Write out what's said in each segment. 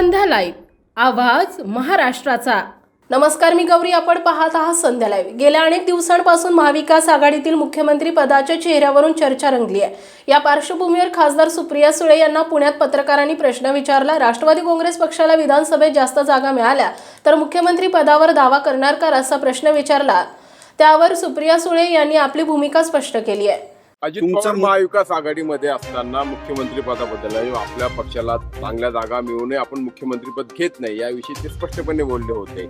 संध्या live आवाज महाराष्ट्राचा. नमस्कार मी गौरी. आपण पाहत आहात संध्या लाईव्ह गेल्या अनेक दिवसांपासून महाविकास आघाडीतील मुख्यमंत्री पदाच्या चेहऱ्यावरून चर्चा रंगली आहे. या पार्श्वभूमीवर खासदार सुप्रिया सुळे यांना पुण्यात पत्रकारांनी प्रश्न विचारला. राष्ट्रवादी काँग्रेस पक्षाला विधानसभेत जास्त जागा मिळाल्या तर मुख्यमंत्री पदावर दावा करणार का असा प्रश्न विचारला. त्यावर सुप्रिया सुळे यांनी आपली भूमिका स्पष्ट केली आहे. अजित तुमचं पवार महाविकास आघाडीमध्ये असताना मुख्यमंत्री पदाबद्दल आपल्या पक्षाला चांगल्या जागा मिळू नये आपण मुख्यमंत्रीपद घेत नाही याविषयी ते स्पष्टपणे बोलले होते.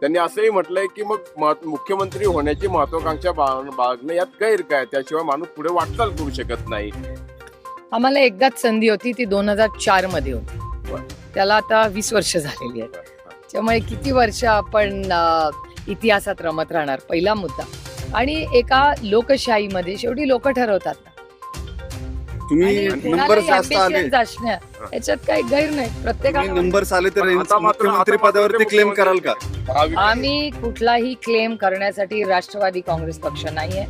त्यांनी असंही म्हटलंय की मग मुख्यमंत्री होण्याची महत्वाकांक्षा बाळ- बाळगणं यात गैर काय? त्याशिवाय माणूस पुढे वाटचाल करू शकत नाही. आम्हाला एकदाच संधी होती ती दोन हजार चारमध्ये होती. त्याला आता वीस वर्ष झालेली आहेत. त्यामुळे किती वर्ष आपण इतिहासात रमत राहणार? पहिला मुद्दा. आणि एका लोकशाहीमध्ये शेवटी लोक ठरवतात तुम्ही नंबर याच्यात काही गैर नाही. प्रत्येकाला नंबर आले तर मुख्यमंत्री पदावरती क्लेम कराल का? आम्ही कुठलाही क्लेम करण्यासाठी राष्ट्रवादी काँग्रेस पक्ष नाहीये.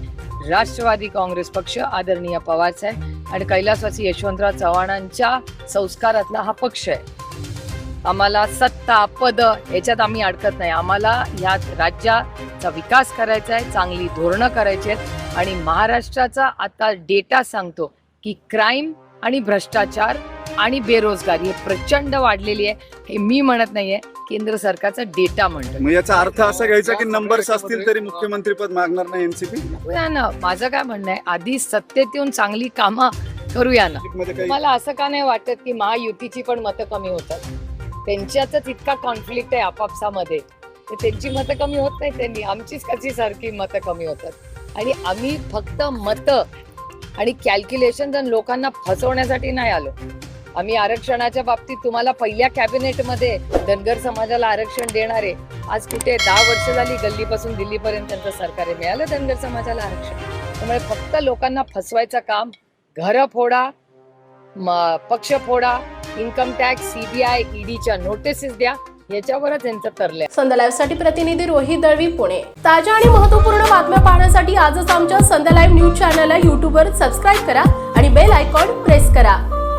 राष्ट्रवादी काँग्रेस पक्ष आदरणीय पवार साहेब आणि कैलासवासी यशवंतराव चव्हाणांच्या संस्कारातला हा पक्ष आहे. आम्हाला सत्ता पद याच्यात आम्ही अडकत नाही. आम्हाला ह्या राज्याचा विकास करायचा आहे चांगली धोरणं करायची आहेत आणि महाराष्ट्राचा आता डेटा सांगतो की क्राईम आणि भ्रष्टाचार आणि बेरोजगारी हे प्रचंड वाढलेली आहे. हे मी म्हणत नाहीये केंद्र सरकारचा डेटा म्हणतो. याचा अर्थ असा घ्यायचा की नंबर्स असतील तरी मुख्यमंत्री पद मागणार नाही एनसीपी ना माझं काय म्हणणं आहे आधी सत्तेत येऊन चांगली कामं करूया ना. मला असं का नाही वाटत की महायुतीची पण मतं कमी होतात? त्यांच्यातच इतका कॉन्फ्लिक्ट आहे आपापसामध्ये. तर त्यांची मतं कमी होत नाही त्यांनी आमचीच कशी सारखी मतं कमी होतात. आणि आम्ही फक्त मतं आणि कॅल्क्युलेशन जण लोकांना फसवण्यासाठी नाही आलो आम्ही आरक्षणाच्या बाबतीत तुम्हाला पहिल्या कॅबिनेटमध्ये धनगर समाजाला आरक्षण देणारे आज कुठे दहा वर्ष झाली गल्लीपासून दिल्लीपर्यंत त्यांचं सरकार मिळालं धनगर समाजाला आरक्षण. त्यामुळे फक्त लोकांना फसवायचं काम घरं फोडा पक्ष फोडा इन्कम टॅक्स सीबीआय ईडीच्या नोटिसेस द्या याच्यावरच यांचं तरले. संध्या लाईव्हसाठी प्रतिनिधी रोहित दळवी पुणे. ताज्या आणि महत्त्वपूर्ण बातम्या पाहण्यासाठी आजच आमच्या संध्या लाईव्ह न्यूज चॅनलला युट्यूबवर सबस्क्राईब करा आणि बेल आयकॉन प्रेस करा.